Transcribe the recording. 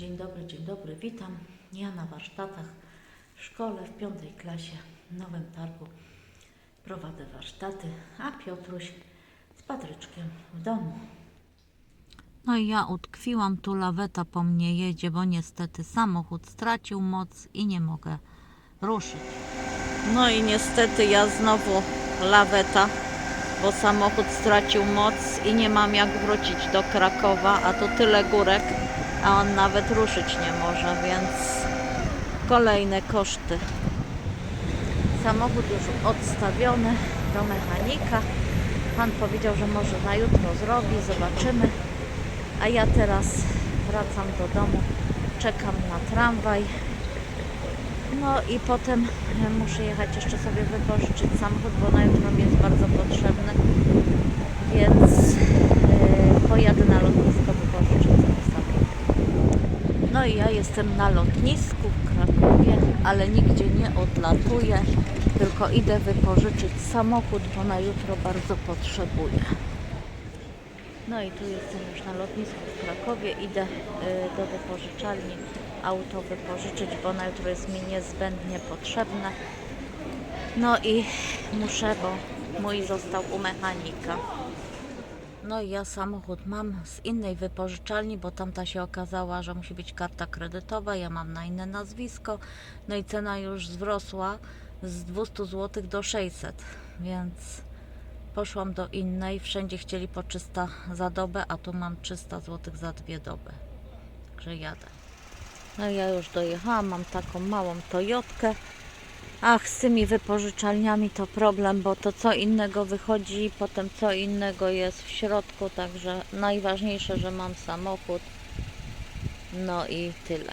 Dzień dobry, dzień dobry, witam. Ja na warsztatach w szkole w piątej klasie w Nowym Targu prowadzę warsztaty, a Piotruś z Patryczkiem w domu. No i ja utkwiłam, tu laweta po mnie jedzie, bo niestety samochód stracił moc i nie mogę ruszyć. No i niestety ja znowu laweta, bo samochód stracił moc i nie mam jak wrócić do Krakowa, a tu tyle górek, a on nawet ruszyć nie może, więc kolejne koszty. Samochód już odstawiony do mechanika. Pan powiedział, że może na jutro zrobi, zobaczymy. A ja teraz wracam do domu, czekam na tramwaj. No i potem muszę jechać jeszcze sobie wypożyczyć samochód, bo na jutro mi jest bardzo potrzebny. Więc e, pojadę na lotnisko wypożyczyć sobie samochód. No i ja jestem na lotnisku w Krakowie, ale nigdzie nie odlatuję, tylko idę wypożyczyć samochód, bo na jutro bardzo potrzebuję. No i tu jestem już na lotnisku w Krakowie. Idę y, do wypożyczalni auto wypożyczyć, bo na jutro jest mi niezbędnie potrzebne. No i muszę, bo mój został u mechanika. No i ja samochód mam z innej wypożyczalni, bo tamta się okazała, że musi być karta kredytowa, ja mam na inne nazwisko. No i cena już wzrosła z 200 zł do 600, więc Poszłam do innej, wszędzie chcieli po 300 za dobę, a tu mam 300 zł za dwie doby. Także jadę. No ja już dojechałam, mam taką małą Toyotkę. Ach, z tymi wypożyczalniami to problem, bo to co innego wychodzi, potem co innego jest w środku, także najważniejsze, że mam samochód. No i tyle.